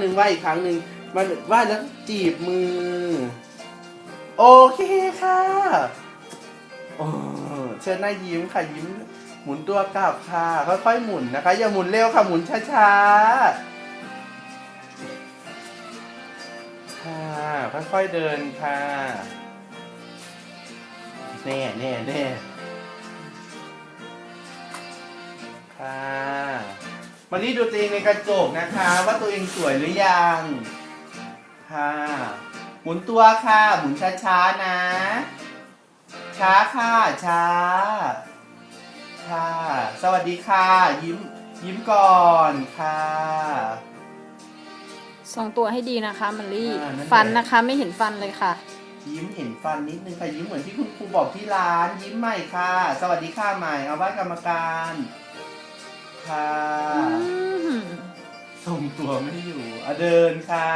หนึ่งไหว้อีกครั้งหนึ่งมันไหว้แล้วจีบมือ โอเคค่ะโอ้เชิญหน้ายิ้มค่ะยิ้ม หมุนตัวกลับค่ะ ค่อยๆหมุนนะคะ อย่าหมุนเร็วค่ะหมุนช้าๆค่ะค่อยๆเดินค่ะแน่แน่แน่ค่ะ มารีดูตัวเองในกระจกนะคะ ว่าตัวเองสวยหรือยังค่ะหมุนตัวค่ะหมุนช้าๆนะ ช้าค่ะช้าค่ะ สวัสดีค่ะ ยิ้มยิ้มก่อนค่ะสองตัวให้ดีนะคะมันลี่อ่านั่นแหละ ฟันนะคะไม่เห็นฟันเลยค่ะ ยิ้มเห็นฟันนิดนึงค่ะยิ้มเหมือนที่คุณครูบอกที่ร้าน ยิ้มใหม่ค่ะ สวัสดีค่ะใหม่ เอาว่ากรรมการค่ะอืม ทรงตัวไม่อยู่อะเดินค่ะ